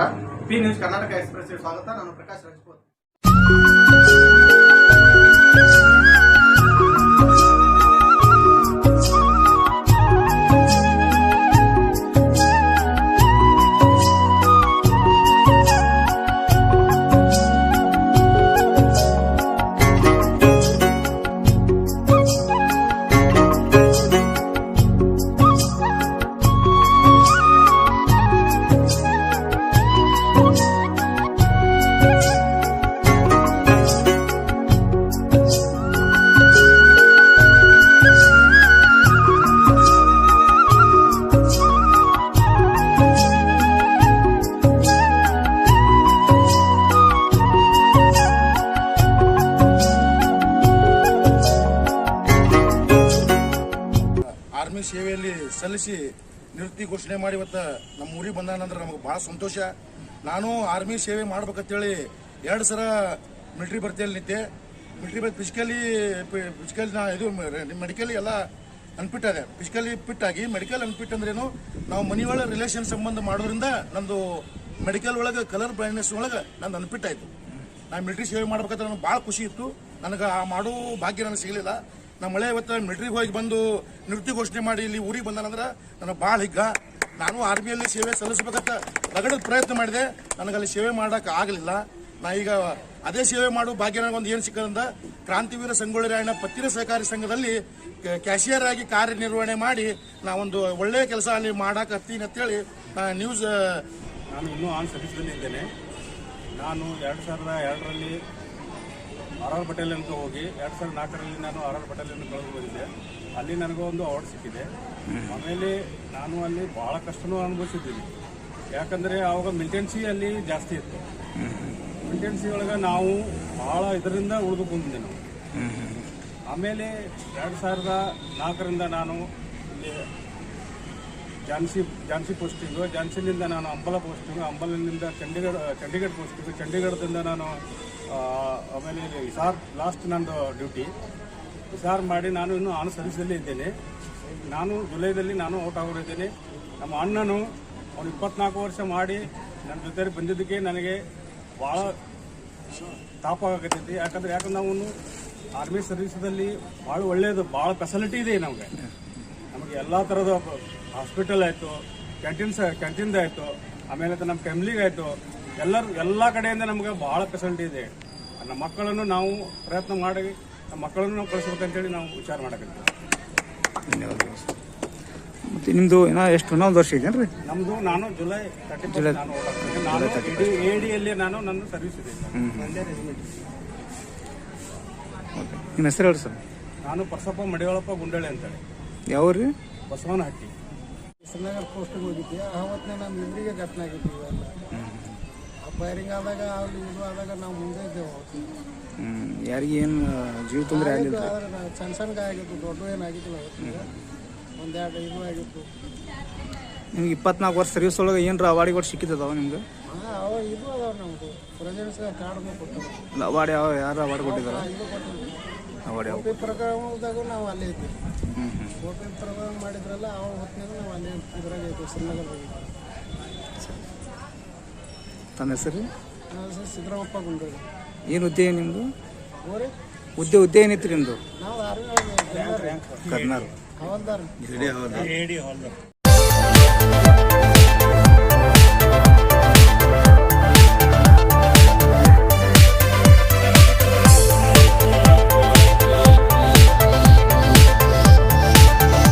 ನಮಸ್ಕಾರ P news Karnataka ಎಕ್ಸ್ಪ್ರೆಸ್ಗೆ ಸ್ವಾಗತ ನಾನು ಪ್ರಕಾಶ್ ರಜಪೂತ್ ಆರ್ಮಿ ಸೇವೆಯಲ್ಲಿ ಸಲ್ಲಿಸಿ ನಿವೃತ್ತಿ ಘೋಷಣೆ ಮಾಡಿ ಇವತ್ತು ನಮ್ಮ ಊರಿಗೆ ಬಂದಾನಂದ್ರೆ ನಮಗೆ ಭಾಳ ಸಂತೋಷ. ನಾನು ಆರ್ಮಿ ಸೇವೆ ಮಾಡ್ಬೇಕಂತೇಳಿ ಎರಡು ಸಲ ಮಿಲಿಟ್ರಿ ಭರ್ತಿಯಲ್ಲಿ ನಿಂತೆ. ಮಿಲಿಟ್ರಿ ಭರ್ತಿ ಫಿಸಿಕಲಿ ಫಿಸಿಕಲಿ ನಾ ಇದು ಮೆಡಿಕಲಿ ಎಲ್ಲ ಅನ್ಫಿಟ್ ಅದೆ ಫಿಸಿಕಲಿ ಫಿಟ್ ಆಗಿ ಮೆಡಿಕಲ್ ಅನ್ಫಿಟ್ ಅಂದ್ರೇನು ನಾವು ಮನೆಯೊಳಗೆ ರಿಲೇಷನ್ ಸಂಬಂಧ ಮಾಡೋದ್ರಿಂದ ನಂದು ಮೆಡಿಕಲ್ ಒಳಗೆ ಕಲರ್ ಬ್ಲೈಂಡ್ನೆಸ್ ಒಳಗೆ ನಂದು ಅನ್ಫಿಟ್ ಆಯಿತು. ನಾನು ಮಿಲಿಟ್ರಿ ಸೇವೆ ಮಾಡ್ಬೇಕಾದ್ರೆ ನನಗೆ ಭಾಳ ಖುಷಿ ಇತ್ತು. ನನಗೆ ಆ ಮಾಡೋ ಭಾಗ್ಯ ನನಗೆ ಸಿಗಲಿಲ್ಲ. ನಮ್ಮ ಮಳೆ ಇವತ್ತು ಮಿಲಿಟ್ರಿಗೆ ಹೋಗಿ ಬಂದು ನಿವೃತ್ತಿ ಘೋಷಣೆ ಮಾಡಿ ಇಲ್ಲಿ ಊರಿಗೆ ಬಂದಾನಂದ್ರೆ ನನಗೆ ಭಾಳ ಹಿಗ್ಗ. ನಾನು ಆರ್ಮಿಯಲ್ಲಿ ಸೇವೆ ಸಲ್ಲಿಸ್ಬೇಕಂತ ರಗಡದ ಪ್ರಯತ್ನ ಮಾಡಿದೆ. ನನಗಲ್ಲಿ ಸೇವೆ ಮಾಡೋಕೆ ಆಗಲಿಲ್ಲ. ನಾ ಈಗ ಅದೇ ಸೇವೆ ಮಾಡೋ ಭಾಗ್ಯ ನನಗೊಂದು ಏನು ಸಿಕ್ಕದಂದ ಕ್ರಾಂತಿವೀರ ಸಂಗೊಳ್ಳಿ ರಾಯಣ್ಣ ಪತ್ತಿನ ಸಹಕಾರಿ ಸಂಘದಲ್ಲಿ ಕ್ಯಾಶಿಯರ್ ಆಗಿ ಕಾರ್ಯನಿರ್ವಹಣೆ ಮಾಡಿ ನಾವೊಂದು ಒಳ್ಳೆಯ ಕೆಲಸ ಅಲ್ಲಿ ಮಾಡಕ್ಕೆ ಹತ್ತೀನಿ ಅಂತೇಳಿ ನಾ ನ್ಯೂಸ್ ನಾನು ಇನ್ನೂ ಆನ್ ಸರ್ವಿಸ್ನಲ್ಲಿ ಇದ್ದೇನೆ ನಾನು ಎರಡು ಸಾವಿರದ ಎರಡರಲ್ಲಿ ಆರ್ ಆರ್ ಬಟಾಲಿಯನ್ಗೆ ಹೋಗಿ ಎರಡು ಸಾವಿರದ ನಾಲ್ಕರಲ್ಲಿ ನಾನು ಆರ್ ಆರ್ ಬಟಾಲಿಯನ್ ಕಳೆದು ಬಂದಿದ್ದೆ ಅಲ್ಲಿ ನನಗೆ ಒಂದು ಅವಾರ್ಡ್ ಸಿಕ್ಕಿದೆ. ಆಮೇಲೆ ನಾನು ಅಲ್ಲಿ ಭಾಳ ಕಷ್ಟನೂ ಅನುಭವಿಸಿದ್ದೀನಿ. ಯಾಕಂದರೆ ಆವಾಗ ಮಿಲಿಟೆನ್ಸಿ ಅಲ್ಲಿ ಜಾಸ್ತಿ ಇತ್ತು. ಮಿಲಿಟೆನ್ಸಿ ಒಳಗೆ ನಾವು ಭಾಳ ಇದರಿಂದ ಉಳಿದು ಬಂದಿದ್ದೆ ನಾವು. ಆಮೇಲೆ ಎರಡು ಸಾವಿರದ ನಾಲ್ಕರಿಂದ ನಾನು ಝಾನ್ಸಿ ಝಾನ್ಸಿ ಪೋಸ್ಟಿಂಗು ಝಾನ್ಸಿನಿಂದ ನಾನು ಅಂಬಲ ಪೋಸ್ಟಿಂಗು ಅಂಬಲಿನಿಂದ ಚಂಡೀಗಢ ಚಂಡೀಗಢ ಪೋಸ್ಟಿಂಗು ಚಂಡೀಗಢದಿಂದ ನಾನು ಆಮೇಲೆ ಇಸಾರ್ ಲಾಸ್ಟ್ ನಂದು ಡ್ಯೂಟಿ ಇಸಾರ್ ಮಾಡಿ ನಾನು ಇನ್ನೂ ಆನ್ ಸರ್ವಿಸಲ್ಲಿ ಇದ್ದೇನೆ. ನಾನು ಜುಲೈದಲ್ಲಿ ನಾನು ಔಟ್ ಆಗೋರಿದ್ದೇನೆ ನಮ್ಮ ಅಣ್ಣನು ಅವನು ಇಪ್ಪತ್ನಾಲ್ಕು ವರ್ಷ ಮಾಡಿ ನನ್ನ ಜೊತೆ ಬಂದಿದ್ದಕ್ಕೆ ನನಗೆ ಭಾಳ ತಾಪ ಆಗತೈತಿ. ಯಾಕಂದ್ರೆ ಯಾಕಂದ್ರೆ ನಾವು ಆರ್ಮಿ ಸರ್ವಿಸದಲ್ಲಿ ಭಾಳ ಒಳ್ಳೆಯದು ಭಾಳ ಫೆಸಿಲಿಟಿ ಇದೆ ನಮಗೆ. ನಮಗೆ ಎಲ್ಲ ಥರದ ಹಾಸ್ಪಿಟಲ್ ಆಯಿತು ಕ್ಯಾಂಟೀನ್ಸ್ ಕ್ಯಾಂಟೀನ್ದು ಆಯಿತು ಆಮೇಲೆ ನಮ್ಮ ಫ್ಯಾಮಿಲಿಗೆ ಆಯಿತು ಎಲ್ಲರ ಎಲ್ಲ ಕಡೆಯಿಂದ ನಮಗೆ ಭಾಳ ಫೆಸಿಲಿಟಿ ಇದೆ. ನಮ್ಮ ಮಕ್ಕಳನ್ನು ನಾವು ಪ್ರಯತ್ನ ಮಾಡಿ ನಮ್ಮ ಮಕ್ಕಳನ್ನು ನಾವು ಕಳಿಸ್ಬೇಕಂತೇಳಿ ನಾವು ವಿಚಾರ ಮಾಡಕತ್ತೀವಿ. ಧನ್ಯವಾದಗಳು ಮತ್ತು ನಿಮ್ಮದು ನಿಮ್ದು ಏನೋ ಎಷ್ಟು ಇನ್ನೊಂದು ವರ್ಷ ಇದೆಯೇನ್ರಿ ನಮ್ಮದು ನಾನು ಜುಲೈ ತರ್ಟಿ ಜುಲೈ ನಾನು ಆಗ್ತೀನಿ. ನಾನು ಎಡಿಯಲ್ಲಿ ನಾನು ನನ್ನ ಸರ್ವಿಸ್ ಇದೆ. ಓಕೆ. ನಿಮ್ಮ ಹೆಸರು ಹೇಳಿ ಸರ್. ನಾನು ಪರ್ಸಪ್ಪ ಮಡಿವಾಳಪ್ಪ ಗುಂಡಳ್ಳಿ ಅಂತೇಳಿ. ಯಾವ ರೀ ಬಸವನಹಟ್ಟಿ ಕೃಷ್ಣನಗರ್ ಪೋಸ್ಟಿಗೆ ಹೋಗಿದ್ದೆ. ಆವತ್ತನೇ ನಮ್ಮ ಇಬ್ಬರಿಗೆ ಘಟನೆ ಆಗಿತ್ತು ಇವೆಲ್ಲ ಆ ಫೈರಿಂಗ್ ಆದಾಗ ಅಲ್ಲಿ ಇದು ಆದಾಗ ನಾವು ಮುಂದೆ ಇದ್ದೇವೆ. ಅವತ್ತು. ಯಾರಿಗೆ ಏನು ಜೀವ ತೊಂದರೆ ಆಗಿಲ್ಲ ಸಣ್ಣ ಸಣ್ಣ ಗಾಯ ಆಗಿತ್ತು ದೊಡ್ಡ ಏನಾಗಿತ್ತು ಅವತ್ತಿಗೆ ಒಂದೆರಡು ಇದು ಆಗಿತ್ತು. ನಿಮ್ಗೆ ಇಪ್ಪತ್ನಾಲ್ಕು ವರ್ಷ ಸರ್ವಿಸ್ ಒಳಗೆ ಏನರ ಕೊಟ್ಟು ಸಿಕ್ಕಿದ್ದವ ನಿಮ್ಗೆ? ಇದು ಅದಾವ ನಮ್ದು. ಪ್ರೆಸಿಡೆನ್ಸ್ ಕಾರ್ಡ್ ಕೊಟ್ಟರು. ಅವಾರ್ಡ್ ಯಾವ ಯಾರು ಅವಾರ್ಡ್ ಕೊಟ್ಟಿದ್ದಾರ? ಗೋಪಿ ಪ್ರಕರಣದಾಗ ನಾವು ಅಲ್ಲೇ ಇದ್ವಿ ಗೋಪಿ ಪ್ರಕರಣ ಮಾಡಿದ್ರಲ್ಲ ಹೊತ್ತಿನಾಗ ನಾವು ಅಲ್ಲೇ ಇದ್ರಾಗ ಇದ್ವಿ ಶ್ರೀನಗರದಾಗ ತನ್ನ ಹೆಸರು? ಸರ್ ಸಿದ್ದರಾಮಪ್ಪ ಏನು ಹುದ್ದೆ ನಿಮ್ಮದು ಹೋರಿ ಹುದ್ದೆ ಹುದ್ದೆ ಏನಿತ್ತು ನಿಮ್ಮದು ನಾವು ಹವಲ್ದಾರ್.